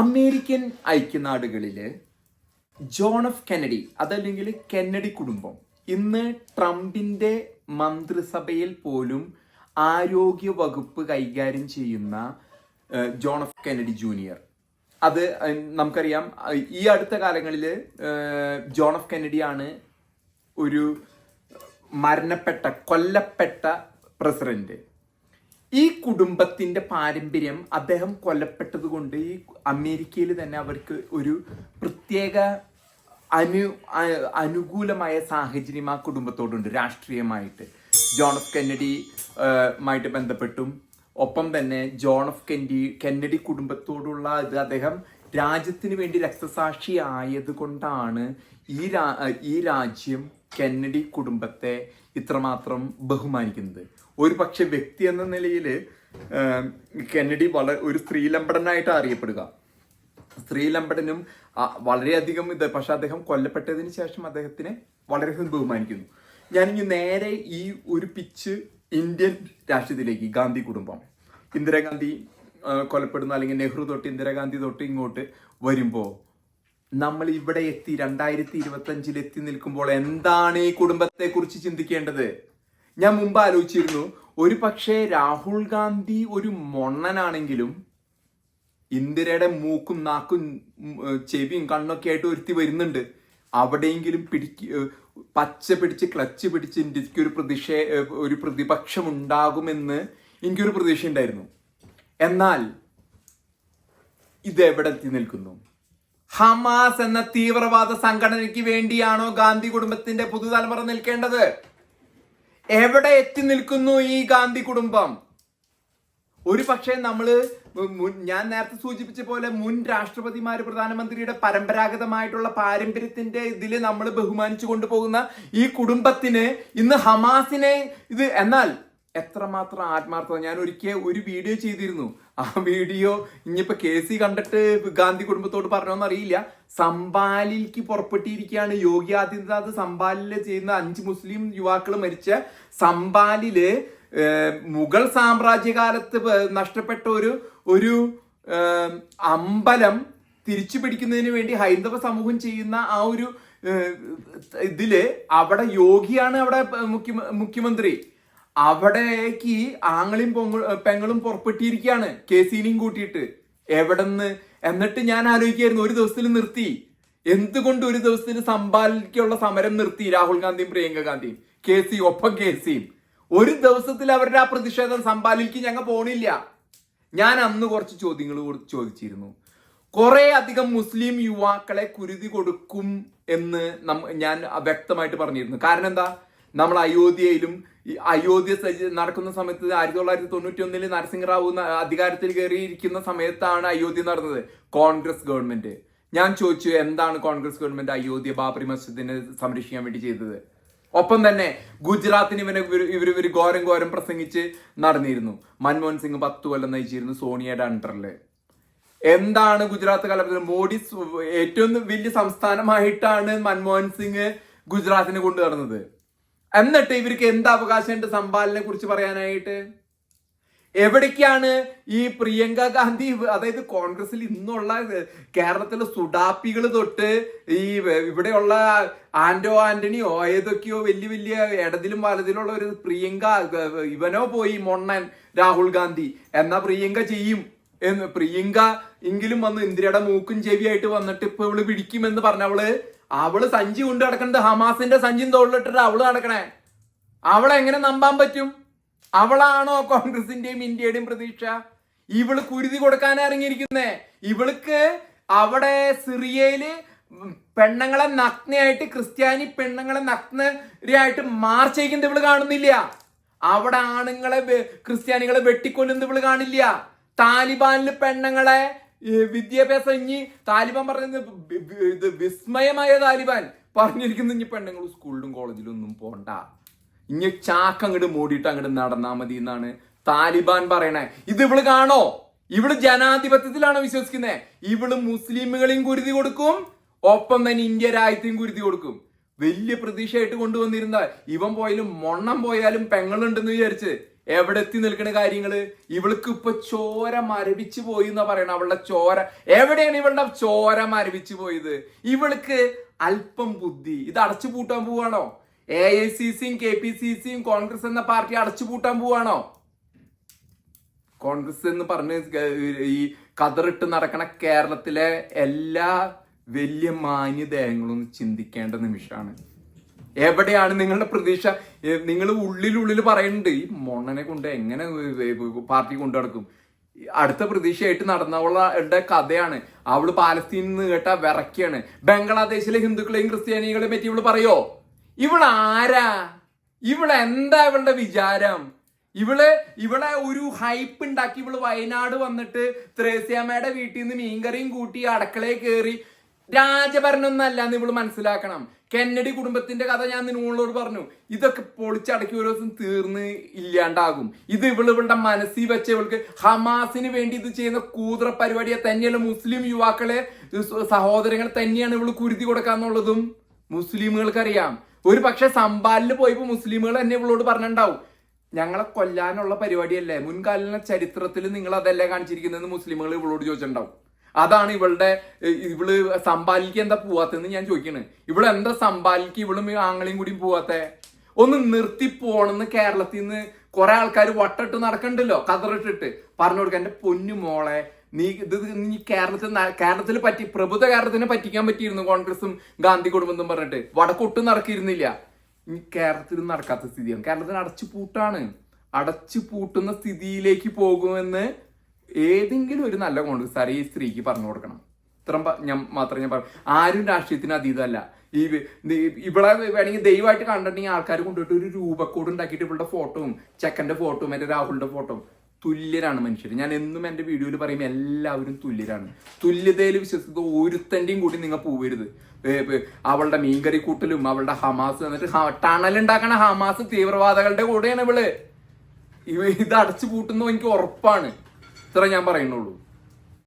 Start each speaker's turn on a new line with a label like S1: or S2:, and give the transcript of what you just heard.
S1: American ഐക്യനാടുകളിൽ John F Kennedy അതല്ലെങ്കിൽ Kennedy കുടുംബം ഇന്ന് ട്രംപിന്റെ മന്ത്രിസഭയിൽ പോലും ആരോഗ്യ വകുപ്പ് കൈകാര്യം ചെയ്യുന്ന ജോൺ എഫ് കെന്നഡി ജൂനിയർ. അത് നമുക്കറിയാം ഈ അടുത്ത കാലങ്ങളിൽ ജോൺ എഫ് കെന്നഡിയാണ് ഒരു മരണപ്പെട്ട കൊല്ലപ്പെട്ട പ്രസിഡന്റ്. ഈ കുടുംബത്തിന്റെ പാരമ്പര്യം അദ്ദേഹം കൊല്ലപ്പെട്ടത് കൊണ്ട് ഈ അമേരിക്കയിൽ തന്നെ അവർക്ക് ഒരു പ്രത്യേക അനു അനുകൂലമായ സാഹചര്യം ആ കുടുംബത്തോടുണ്ട് രാഷ്ട്രീയമായിട്ട്. ജോൺ എഫ് കെന്നഡി മായിട്ട് ബന്ധപ്പെട്ടും. ഒപ്പം തന്നെ ജോൺ എഫ് കെന്നഡി കെന്നഡി കുടുംബത്തോടുള്ള ഇത് അദ്ദേഹം രാജ്യത്തിന് വേണ്ടി രക്തസാക്ഷി ആയതുകൊണ്ടാണ് ഈ രാ- ഈ രാജ്യം കെന്നഡി കുടുംബത്തെ ഇത്രമാത്രം ബഹുമാനിക്കുന്നത്. ഒരു പക്ഷെ വ്യക്തി എന്ന നിലയിൽ കെന്നഡി വളരെ ഒരു സ്ത്രീലമ്പടനായിട്ട് അറിയപ്പെടുക. സ്ത്രീലമ്പടനും വളരെയധികം ഇത് പക്ഷെ അദ്ദേഹം കൊല്ലപ്പെട്ടതിന് ശേഷം അദ്ദേഹത്തിനെ വളരെയധികം ബഹുമാനിക്കുന്നു. ഞാനിനി നേരെ ഈ ഒരു പിച്ച് ഇന്ത്യൻ രാഷ്ട്രീയത്തിലേക്ക് ഗാന്ധി കുടുംബം. ഇന്ദിരാഗാന്ധി കൊലപ്പെടുന്ന അല്ലെങ്കിൽ നെഹ്റു തൊട്ട് ഇന്ദിരാഗാന്ധി തൊട്ട് ഇങ്ങോട്ട് വരുമ്പോൾ നമ്മൾ ഇവിടെ എത്തി രണ്ടായിരത്തി ഇരുപത്തി അഞ്ചിൽ എത്തി നിൽക്കുമ്പോൾ എന്താണ് ഈ കുടുംബത്തെ കുറിച്ച് ചിന്തിക്കേണ്ടത്? ഞാൻ മുമ്പ് ആലോചിച്ചിരുന്നു ഒരു പക്ഷേ രാഹുൽ ഗാന്ധി ഒരു മൊണ്ണനാണെങ്കിലും ഇന്ദിരയുടെ മൂക്കും നാക്കും ചെവിയും കണ്ണൊക്കെ ആയിട്ട് ഒരുത്തി വരുന്നുണ്ട്. അവിടെയെങ്കിലും പിടിക്ക് പച്ച പിടിച്ച് ക്ലച്ച് പിടിച്ച് ഇന്ത്യയ്ക്ക് ഒരു പ്രതിഷേ ഒരു പ്രതിപക്ഷം ഉണ്ടാകുമെന്ന് എനിക്കൊരു പ്രതീക്ഷ ഉണ്ടായിരുന്നു എന്നാൽ ഇത് എവിടെ എത്തി നിൽക്കുന്നു? ഹമാസ് എന്ന തീവ്രവാദ സംഘടനയ്ക്ക് വേണ്ടിയാണോ ഗാന്ധി കുടുംബത്തിന്റെ പുതുതലമുറ നിൽക്കേണ്ടത്? എവിടെ എത്തി നിൽക്കുന്നു ഈ ഗാന്ധി കുടുംബം? ഒരു പക്ഷേ നമ്മൾ ഞാൻ നേരത്തെ സൂചിപ്പിച്ച പോലെ മുൻ രാഷ്ട്രപതിമാര് പ്രധാനമന്ത്രിയുടെ പരമ്പരാഗതമായിട്ടുള്ള പാരമ്പര്യത്തിന്റെ ഇതിൽ നമ്മൾ ബഹുമാനിച്ചു കൊണ്ടുപോകുന്ന ഈ കുടുംബത്തിന് ഇന്ന് ഹമാസിനെ ഇത് എന്നാൽ എത്രമാത്രം ആത്മാർത്ഥത. ഞാൻ ഒരിക്കൽ ഒരു വീഡിയോ ചെയ്തിരുന്നു. ആ വീഡിയോ ഇനിയിപ്പോ കെ സി കണ്ടിട്ട് ഗാന്ധി കുടുംബത്തോട് പറഞ്ഞോന്ന് അറിയില്ല. സംബാലിലേക്ക് പുറപ്പെട്ടിരിക്കുകയാണ്. യോഗി ആദിത്യനാഥ് സംബാലിൽ ചെയ്യുന്ന അഞ്ച് മുസ്ലിം യുവാക്കൾ മരിച്ച സമ്പാലിൽ മുഗൾ സാമ്രാജ്യകാലത്ത് നഷ്ടപ്പെട്ട ഒരു ഒരു അമ്പലം തിരിച്ചു പിടിക്കുന്നതിന് വേണ്ടി ഹൈന്ദവ സമൂഹം ചെയ്യുന്ന ആ ഒരു ഇതിൽ അവിടെ യോഗിയാണ് അവിടെ മുഖ്യ മുഖ്യമന്ത്രി. അവിടേക്ക് ആങ്ങളും പൊങ്ങ- പെങ്ങളും പുറപ്പെട്ടിരിക്കുകയാണ്. കെ സീനിയും കൂട്ടിയിട്ട്. എവിടെന്ന്? എന്നിട്ട് ഞാൻ ആലോചിക്കായിരുന്നു ഒരു ദിവസത്തിൽ നിർത്തി. എന്തുകൊണ്ട് ഒരു ദിവസത്തിൽ സമ്പാദിക്കുള്ള സമരം നിർത്തി രാഹുൽ ഗാന്ധിയും പ്രിയങ്ക ഗാന്ധിയും? കെ സി ഒപ്പം കെ സിയും ഒരു ദിവസത്തിൽ അവരുടെ ആ പ്രതിഷേധം സമ്പാദിക്ക് ഞങ്ങൾ പോണില്ല. ഞാൻ അന്ന് കുറച്ച് ചോദ്യങ്ങൾ ചോദിച്ചിരുന്നു. കുറെ അധികം മുസ്ലിം യുവാക്കളെ കുരുതി കൊടുക്കും എന്ന് ഞാൻ വ്യക്തമായിട്ട് പറഞ്ഞിരുന്നു. കാരണം എന്താ? നമ്മൾ അയോധ്യയിലും ഈ അയോധ്യ സജി- നടക്കുന്ന സമയത്ത് ആയിരത്തി തൊള്ളായിരത്തി തൊണ്ണൂറ്റി ഒന്നിൽ നരസിംഹറാവു അധികാരത്തിൽ കയറിയിരിക്കുന്ന സമയത്താണ് അയോധ്യ നടന്നത്. കോൺഗ്രസ് ഗവൺമെന്റ്. ഞാൻ ചോദിച്ചു എന്താണ് കോൺഗ്രസ് ഗവൺമെന്റ് അയോധ്യ ബാബറി മസ്ജിദിനെ സംരക്ഷിക്കാൻ വേണ്ടി ചെയ്തത്? ഒപ്പം തന്നെ ഗുജറാത്തിന് ഇവനെ ഇവർ ഇവർ ഘോരം ഘോരം പ്രസംഗിച്ച് നടന്നിരുന്നു. മൻമോഹൻ സിംഗ് പത്ത് കൊല്ലം നയിച്ചിരുന്നു സോണിയയുടെ അണ്ടറിൽ എന്താണ് ഗുജറാത്ത് കലപത്തിൽ മോഡി ഏറ്റവും വലിയ സംസ്ഥാനമായിട്ടാണ് മൻമോഹൻ സിംഗ് ഗുജറാത്തിനെ കൊണ്ടു എന്നിട്ട് ഇവർക്ക് എന്ത് അവകാശമുണ്ട് സംഭാലിനെ കുറിച്ച് പറയാനായിട്ട്? എവിടേക്കാണ് ഈ പ്രിയങ്ക ഗാന്ധി അതായത് കോൺഗ്രസിൽ ഇന്നുള്ള കേരളത്തിലെ സുഡാപ്പികൾ തൊട്ട് ഈ ഇവിടെയുള്ള ആന്റോ ആന്റണിയോ ഏതൊക്കെയോ വലിയ വലിയ ഇടതിലും വലതിലുള്ള ഒരു പ്രിയങ്ക ഇവനോ പോയി മൊണ്ണൻ രാഹുൽ ഗാന്ധി. എന്നാ പ്രിയങ്ക ചെയ്യും? എന്ന് പ്രിയങ്ക എങ്കിലും വന്ന് ഇന്ദിരയുടെ മൂക്കും ചെവിയായിട്ട് വന്നിട്ട് ഇപ്പൊ ഇവൾ പിടിക്കുമെന്ന് പറഞ്ഞവൾ അവൾ സഞ്ചി കൊണ്ടു നടക്കുന്നത് ഹമാസിന്റെ സഞ്ചിയും തോളിലിട്ടിട്ട് അവൾ നടക്കണേ. അവളെ എങ്ങനെ നമ്പാൻ പറ്റും? അവളാണോ കോൺഗ്രസിന്റെയും ഇന്ത്യയുടെയും പ്രതീക്ഷ? ഇവൾ കുരുതി കൊടുക്കാൻ ഇറങ്ങിയിരിക്കുന്നേ. ഇവൾക്ക് അവിടെ സിറിയയിൽ പെണ്ണുങ്ങളെ നഗ്നയായിട്ട് ക്രിസ്ത്യാനി പെണ്ണുങ്ങളെ നഗ്നരായിട്ട് മാർച്ച് ചെയ്യുന്നത് ഇവൾ കാണുന്നില്ല. അവിടെ ആണുങ്ങളെ ക്രിസ്ത്യാനികളെ വെട്ടിക്കൊല്ലുന്നത് ഇവൾ കാണില്ല. താലിബാനിൽ പെണ്ണുങ്ങളെ വിദ്യാഭ്യാസം ഇനി താലിബാൻ വി- ഇത് വിസ്മയമായ താലിബാൻ. പറഞ്ഞിരിക്കുന്നു ഇനി പെണ്ണുങ്ങൾ സ്കൂളിലും കോളേജിലും ഒന്നും പോണ്ട. ഇനി ചാക്ക് അങ്ങോട്ട് മൂടിയിട്ട് അങ്ങോട്ട് നടന്നാ മതി എന്നാണ് താലിബാൻ പറയണേ. ഇത് ഇവൾ കാണോ? ഇവൾ ജനാധിപത്യത്തിലാണോ വിശ്വസിക്കുന്നത് ഇവൾ മുസ്ലിമുകളെയും കുരുതി കൊടുക്കും ഒപ്പം തന്നെ ഇന്ത്യ രാജ്യത്തെയും കുരുതി കൊടുക്കും. വലിയ പ്രതീക്ഷയായിട്ട് കൊണ്ടുവന്നിരുന്ന ഇവൻ പോയാലും മൊണ്ണം പോയാലും പെങ്ങളുണ്ടെന്ന് വിചാരിച്ച് എവിടെ എത്തി നിൽക്കുന്ന കാര്യങ്ങൾ? ഇവൾക്ക് ഇപ്പൊ ചോര മരവിച്ചു പോയി എന്നാ പറയണ അവളുടെ ചോര. എവിടെയാണ് ഇവളുടെ ചോര മരവിച്ചു പോയത്? ഇവൾക്ക് അല്പം ബുദ്ധി. ഇത് അടച്ചു പൂട്ടാൻ പോവാണോ? എ ഐ സി സിയും കെ പി സി സിയും കോൺഗ്രസ് എന്ന പാർട്ടി അടച്ചു പൂട്ടാൻ പോവാണോ? കോൺഗ്രസ് എന്ന് പറഞ്ഞ് ഈ കതറിട്ട് നടക്കണ കേരളത്തിലെ എല്ലാ വലിയ മാന്യദേഹങ്ങളും ചിന്തിക്കേണ്ട നിമിഷമാണ്. എവിടെയാണ് നിങ്ങളുടെ പ്രതീക്ഷ? നിങ്ങൾ ഉള്ളിലുള്ളിൽ പറയുന്നുണ്ട് ഈ മൊണ്ണനെ കൊണ്ട് എങ്ങനെ പാർട്ടി കൊണ്ടു നടക്കും? അടുത്ത പ്രതീക്ഷയായിട്ട് നടന്നവളുടെ കഥയാണ്. അവൾ പാലസ്തീനിൽ നിന്ന് കേട്ട വിറക്കിയാണ് ബംഗ്ലാദേശിലെ ഹിന്ദുക്കളെയും ക്രിസ്ത്യാനികളെയും പറ്റി ഇവൾ പറയോ? ഇവൾ ആരാ? ഇവൾ എന്താ ഇവളുടെ വിചാരം? ഇവൾ ഇവളെ ഒരു ഹൈപ്പ് ഉണ്ടാക്കി ഇവൾ വയനാട് വന്നിട്ട് ത്രേസ്യാമ്മയുടെ വീട്ടിൽ നിന്ന് മീൻകറിയും കൂട്ടി അടുക്കളയിൽ കയറി രാജഭരണമൊന്നല്ല എന്ന് ഇവൾ മനസ്സിലാക്കണം. കെന്നഡി കുടുംബത്തിന്റെ കഥ ഞാൻ നിങ്ങളോട് പറഞ്ഞു. ഇതൊക്കെ പൊളിച്ചടക്കി ഒരു ദിവസം തീർന്ന് ഇല്ലാണ്ടാകും. ഇത് ഇവൾ ഇവളുടെ മനസ്സിൽ വെച്ച ഇവൾക്ക് ഹമാസിന് വേണ്ടി ഇത് ചെയ്യുന്ന കൂതറ പരിപാടിയെ തന്നെയല്ല മുസ്ലിം യുവാക്കളെ സഹോദരങ്ങൾ തന്നെയാണ് ഇവൾ കുരുതി കൊടുക്കാന്നുള്ളതും മുസ്ലിമുകൾക്കറിയാം. ഒരു പക്ഷെ സമ്പാലിൽ പോയപ്പോ മുസ്ലിമുകൾ തന്നെ ഇവളോട് പറഞ്ഞിട്ടുണ്ടാവും. ഞങ്ങളെ കൊല്ലാനുള്ള പരിപാടിയല്ലേ? മുൻകാല ചരിത്രത്തിൽ നിങ്ങൾ അതല്ലേ കാണിച്ചിരിക്കുന്നതെന്ന് മുസ്ലിമുകൾ ഇവളോട് ചോദിച്ചിട്ടുണ്ടാവും. അതാണ് ഇവളുടെ ഇവൾ സമ്പാലിക്ക് എന്താ പോവാത്തെന്ന് ഞാൻ ചോദിക്കണേ. ഇവൾ എന്താ സമ്പാലിക്ക് ഇവളും ആങ്ങളെയും കൂടി പോവാത്തെ? ഒന്ന് നിർത്തി പോണെന്ന് കേരളത്തിൽ നിന്ന് കുറെ ആൾക്കാർ വട്ടിട്ട് നടക്കണ്ടല്ലോ കതറിട്ടിട്ട്. പറഞ്ഞു കൊടുക്ക എന്റെ പൊന്നു മോളെ നീ ഇത് നീ കേരളത്തിൽ കേരളത്തിൽ പറ്റി പ്രബുദ്ധ കേരളത്തിനെ പറ്റിക്കാൻ പറ്റിയിരുന്നു കോൺഗ്രസും ഗാന്ധി കുടുംബം പറഞ്ഞിട്ട്. വടക്കൊട്ടും നടക്കിയിരുന്നില്ല ഇനി കേരളത്തിൽ നടക്കാത്ത സ്ഥിതിയാണ്. കേരളത്തിൽ അടച്ചു പൂട്ടാണ് അടച്ചു പൂട്ടുന്ന സ്ഥിതിയിലേക്ക് പോകുമെന്ന് ഏതെങ്കിലും ഒരു നല്ല കോൺഗ്രസ് ഈ സ്ത്രീക്ക് പറഞ്ഞു കൊടുക്കണം. ഇത്ര ഞാൻ മാത്രം ഞാൻ പറഞ്ഞു ആരും രാഷ്ട്രീയത്തിന് അതീതമല്ല. ഈ ഇവിടെ വേണമെങ്കിൽ ദയവായിട്ട് കണ്ടിട്ടുണ്ടെങ്കിൽ ആൾക്കാർ കൊണ്ടുപോയിട്ട് ഒരു രൂപക്കോട് ഉണ്ടാക്കിയിട്ട് ഇവളുടെ ഫോട്ടോവും ചെക്കന്റെ ഫോട്ടോവും എന്റെ രാഹുലിന്റെ ഫോട്ടോയും തുല്യരാണ് മനുഷ്യർ ഞാൻ എന്നും എന്റെ വീഡിയോയിൽ പറയും എല്ലാവരും തുല്യരാണ്. തുല്യതയിൽ വിശ്വസിക്കുന്ന ഒരുത്തന്റെയും കൂടി നിങ്ങൾ പോവരുത്. അവളുടെ മീൻകറി കൂട്ടലും അവളുടെ ഹമാസ് എന്നിട്ട് ടണൽ ഉണ്ടാക്കണ ഹമാസ് തീവ്രവാദികളുടെ കൂടെയാണ് ഇവൾ. ഇവ ഇത് അടച്ചു പൂട്ടുന്നു എനിക്ക് ഉറപ്പാണ്. ഇത്ര ഞാൻ പറയുന്നുള്ളൂ.